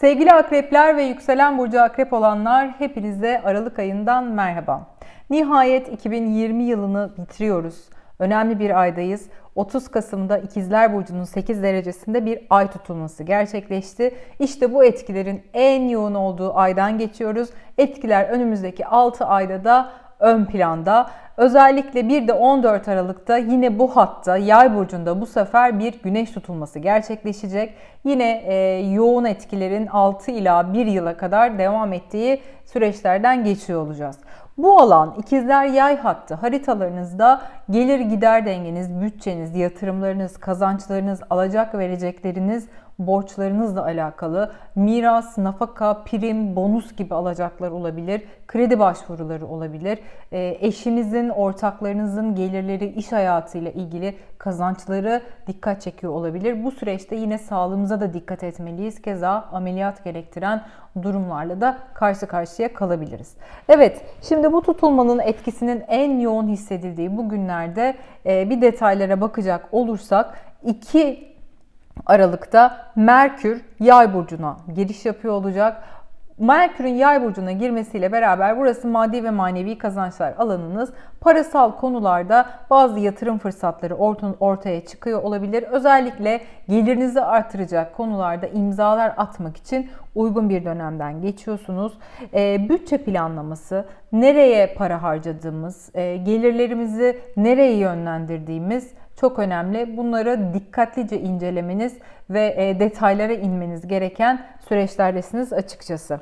Sevgili akrepler ve yükselen burcu akrep olanlar hepinize Aralık ayından merhaba. Nihayet 2020 yılını bitiriyoruz. Önemli bir aydayız. 30 Kasım'da İkizler Burcu'nun 8 derecesinde bir ay tutulması gerçekleşti. İşte bu etkilerin en yoğun olduğu aydan geçiyoruz. Etkiler önümüzdeki 6 ayda da ön planda. Özellikle bir de 14 Aralık'ta yine bu hatta yay burcunda bu sefer bir güneş tutulması gerçekleşecek. Yine e, yoğun etkilerin 6 ila 1 yıla kadar devam ettiği süreçlerden geçiyor olacağız. Bu alan ikizler yay hattı haritalarınızda gelir gider dengeniz, bütçeniz, yatırımlarınız, kazançlarınız, alacak verecekleriniz, borçlarınızla alakalı miras, nafaka, prim, bonus gibi alacaklar olabilir. Kredi başvuruları olabilir. E, eşinizin, ortaklarınızın gelirleri, iş hayatıyla ilgili kazançları dikkat çekiyor olabilir. Bu süreçte yine sağlığımıza da dikkat etmeliyiz. Keza ameliyat gerektiren durumlarla da karşı karşıya kalabiliriz. Evet, şimdi bu tutulmanın etkisinin en yoğun hissedildiği bu günlerde e, bir detaylara bakacak olursak iki Aralık'ta Merkür Yay burcuna giriş yapıyor olacak. Merkür'ün yay burcuna girmesiyle beraber burası maddi ve manevi kazançlar alanınız. Parasal konularda bazı yatırım fırsatları ortaya çıkıyor olabilir. Özellikle gelirinizi artıracak konularda imzalar atmak için uygun bir dönemden geçiyorsunuz. E, bütçe planlaması, nereye para harcadığımız, e, gelirlerimizi nereye yönlendirdiğimiz çok önemli. Bunları dikkatlice incelemeniz ve e, detaylara inmeniz gereken süreçlerdesiniz açıkçası.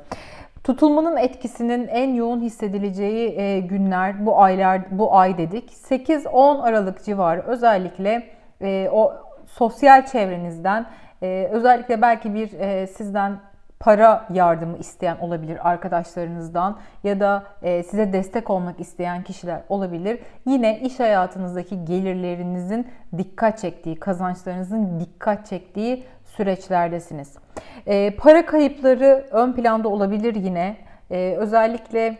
Tutulmanın etkisinin en yoğun hissedileceği e, günler bu aylar bu ay dedik. 8-10 Aralık civarı özellikle e, o sosyal çevrenizden özellikle belki bir sizden para yardımı isteyen olabilir arkadaşlarınızdan ya da e, size destek olmak isteyen kişiler olabilir. Yine iş hayatınızdaki gelirlerinizin dikkat çektiği, kazançlarınızın dikkat çektiği süreçlerdesiniz. E, para kayıpları ön planda olabilir yine. E, özellikle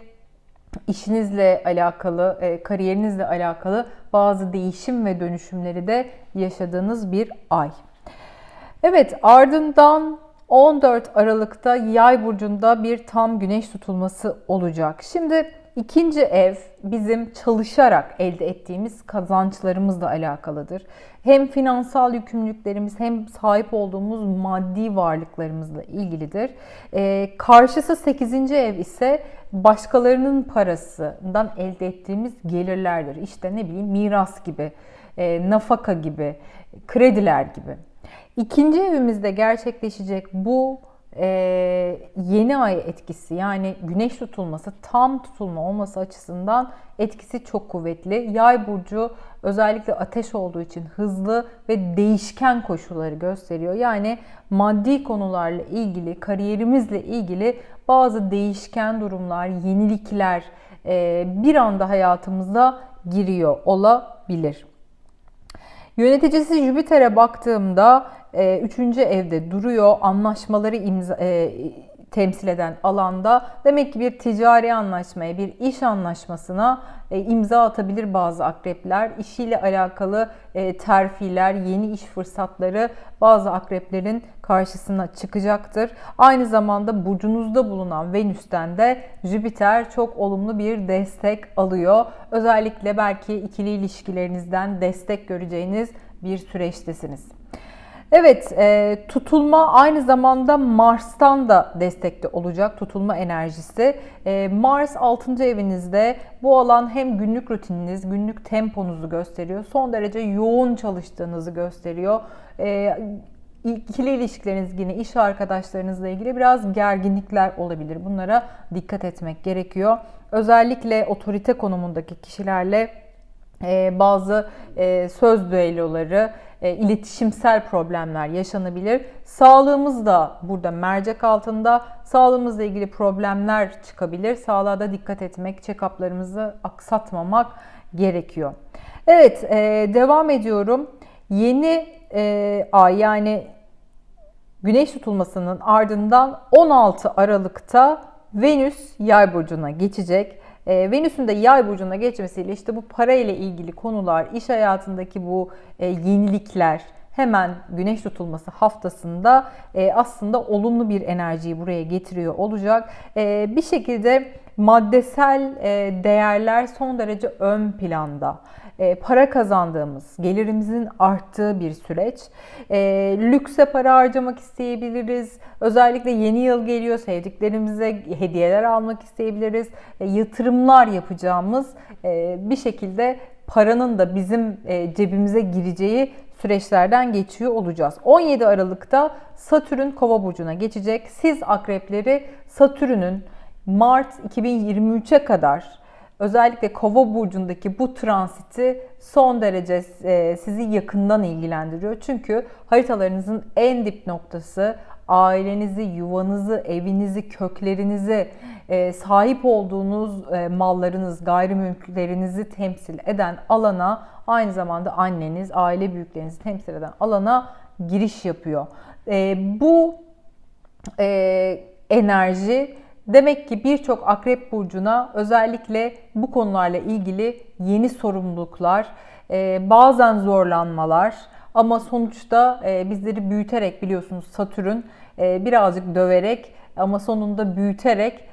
işinizle alakalı, kariyerinizle alakalı bazı değişim ve dönüşümleri de yaşadığınız bir ay. Evet ardından 14 Aralık'ta Yay burcunda bir tam güneş tutulması olacak. Şimdi ikinci ev bizim çalışarak elde ettiğimiz kazançlarımızla alakalıdır. Hem finansal yükümlülüklerimiz hem sahip olduğumuz maddi varlıklarımızla ilgilidir. Ee, karşısı 8. ev ise başkalarının parasından elde ettiğimiz gelirlerdir. İşte ne bileyim miras gibi, e, nafaka gibi, krediler gibi. İkinci evimizde gerçekleşecek bu e, yeni ay etkisi yani güneş tutulması tam tutulma olması açısından etkisi çok kuvvetli. Yay burcu özellikle ateş olduğu için hızlı ve değişken koşulları gösteriyor. Yani maddi konularla ilgili, kariyerimizle ilgili bazı değişken durumlar, yenilikler e, bir anda hayatımıza giriyor olabilir. Yöneticisi Jüpiter'e baktığımda e, üçüncü evde duruyor. Anlaşmaları imza, e, temsil eden alanda demek ki bir ticari anlaşmaya, bir iş anlaşmasına e, imza atabilir bazı akrepler. İşiyle alakalı e, terfiler, yeni iş fırsatları bazı akreplerin karşısına çıkacaktır. Aynı zamanda burcunuzda bulunan Venüs'ten de Jüpiter çok olumlu bir destek alıyor. Özellikle belki ikili ilişkilerinizden destek göreceğiniz bir süreçtesiniz. Evet, e, tutulma aynı zamanda Mars'tan da destekli olacak tutulma enerjisi. E, Mars 6. evinizde bu alan hem günlük rutininiz, günlük temponuzu gösteriyor. Son derece yoğun çalıştığınızı gösteriyor. E, ikili ilişkileriniz yine iş arkadaşlarınızla ilgili biraz gerginlikler olabilir. Bunlara dikkat etmek gerekiyor. Özellikle otorite konumundaki kişilerle e, bazı e, söz düelloları, e, iletişimsel problemler yaşanabilir. Sağlığımız da burada mercek altında. Sağlığımızla ilgili problemler çıkabilir. Sağlığa da dikkat etmek, check-up'larımızı aksatmamak gerekiyor. Evet, e, devam ediyorum. Yeni e, ay yani güneş tutulmasının ardından 16 Aralık'ta Venüs yay burcuna geçecek. E, Venüs'ün de yay burcuna geçmesiyle işte bu para ile ilgili konular, iş hayatındaki bu e, yenilikler, hemen güneş tutulması haftasında e, aslında olumlu bir enerjiyi buraya getiriyor olacak. E, bir şekilde maddesel e, değerler son derece ön planda. E, para kazandığımız, gelirimizin arttığı bir süreç. E, lükse para harcamak isteyebiliriz. Özellikle yeni yıl geliyor, sevdiklerimize hediyeler almak isteyebiliriz. E, yatırımlar yapacağımız bir şekilde paranın da bizim cebimize gireceği süreçlerden geçiyor olacağız. 17 Aralık'ta Satürn Kova burcuna geçecek. Siz akrepleri Satürn'ün Mart 2023'e kadar özellikle Kova burcundaki bu transiti son derece e, sizi yakından ilgilendiriyor. Çünkü haritalarınızın en dip noktası ailenizi, yuvanızı, evinizi, köklerinizi, e, sahip olduğunuz e, mallarınız, gayrimülklerinizi temsil eden alana aynı zamanda anneniz, aile büyüklerinizi temsil eden alana giriş yapıyor. Bu enerji Demek ki birçok akrep burcuna özellikle bu konularla ilgili yeni sorumluluklar, e, bazen zorlanmalar ama sonuçta e, bizleri büyüterek biliyorsunuz Satürn e, birazcık döverek ama sonunda büyüterek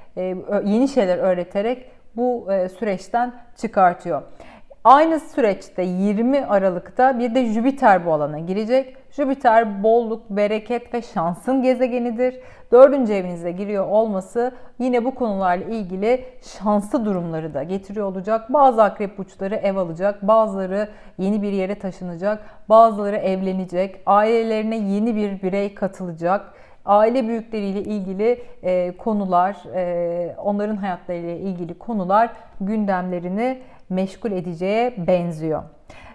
yeni şeyler öğreterek bu süreçten çıkartıyor. Aynı süreçte 20 Aralık'ta bir de Jüpiter bu alana girecek. Jüpiter bolluk, bereket ve şansın gezegenidir. Dördüncü evinize giriyor olması yine bu konularla ilgili şanslı durumları da getiriyor olacak. Bazı akrep burçları ev alacak, bazıları yeni bir yere taşınacak, bazıları evlenecek, ailelerine yeni bir birey katılacak aile büyükleriyle ilgili e, konular, e, onların hayatlarıyla ilgili konular gündemlerini meşgul edeceğe benziyor.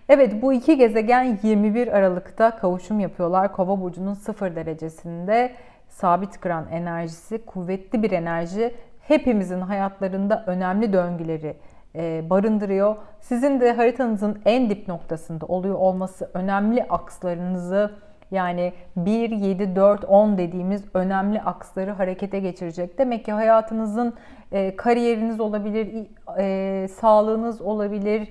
Evet bu iki gezegen 21 Aralık'ta kavuşum yapıyorlar. Kova burcunun 0 derecesinde sabit kıran enerjisi kuvvetli bir enerji. Hepimizin hayatlarında önemli döngüleri e, barındırıyor. Sizin de haritanızın en dip noktasında oluyor olması önemli akslarınızı yani 1, 7, 4, 10 dediğimiz önemli aksları harekete geçirecek. Demek ki hayatınızın e, kariyeriniz olabilir, e, sağlığınız olabilir,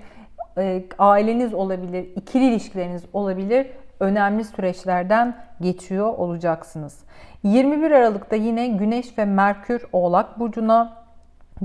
e, aileniz olabilir, ikili ilişkileriniz olabilir. Önemli süreçlerden geçiyor olacaksınız. 21 Aralık'ta yine Güneş ve Merkür Oğlak Burcu'na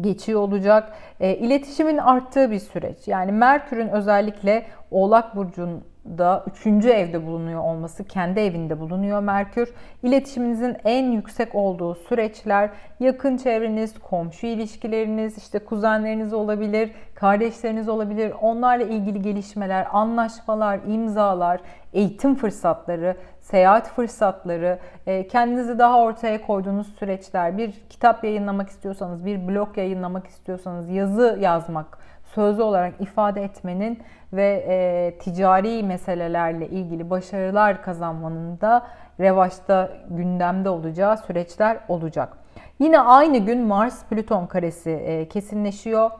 geçiyor olacak. E, iletişimin arttığı bir süreç. Yani Merkür'ün özellikle Oğlak Burcu'nun da üçüncü evde bulunuyor olması, kendi evinde bulunuyor Merkür. İletişiminizin en yüksek olduğu süreçler yakın çevreniz, komşu ilişkileriniz, işte kuzenleriniz olabilir, kardeşleriniz olabilir. Onlarla ilgili gelişmeler, anlaşmalar, imzalar, eğitim fırsatları, seyahat fırsatları, e, kendinizi daha ortaya koyduğunuz süreçler, bir kitap yayınlamak istiyorsanız, bir blog yayınlamak istiyorsanız, yazı yazmak, sözlü olarak ifade etmenin ve e, ticari meselelerle ilgili başarılar kazanmanın da revaçta gündemde olacağı süreçler olacak. Yine aynı gün Mars-Plüton karesi e, kesinleşiyor.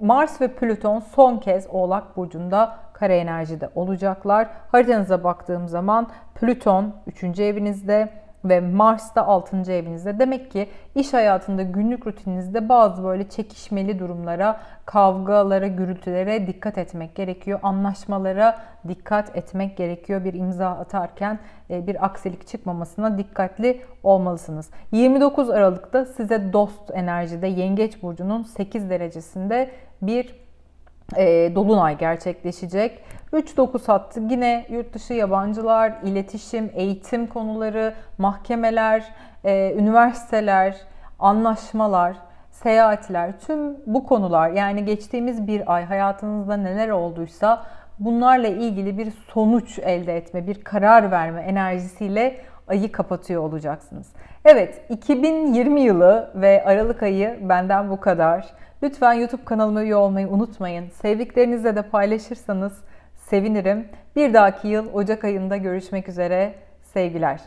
Mars ve Plüton son kez Oğlak Burcu'nda kare enerjide olacaklar. Haritanıza baktığım zaman Plüton 3. evinizde, ve Mars da 6. evinizde. Demek ki iş hayatında günlük rutininizde bazı böyle çekişmeli durumlara, kavgalara, gürültülere dikkat etmek gerekiyor. Anlaşmalara dikkat etmek gerekiyor. Bir imza atarken e, bir aksilik çıkmamasına dikkatli olmalısınız. 29 Aralık'ta size dost enerjide Yengeç burcunun 8 derecesinde bir e, dolunay gerçekleşecek. 3-9 hattı yine yurt dışı yabancılar, iletişim, eğitim konuları, mahkemeler, e, üniversiteler, anlaşmalar, seyahatler, tüm bu konular yani geçtiğimiz bir ay hayatınızda neler olduysa bunlarla ilgili bir sonuç elde etme, bir karar verme enerjisiyle ayı kapatıyor olacaksınız. Evet, 2020 yılı ve Aralık ayı benden bu kadar. Lütfen YouTube kanalıma üye olmayı unutmayın. Sevdiklerinizle de paylaşırsanız sevinirim. Bir dahaki yıl Ocak ayında görüşmek üzere. Sevgiler.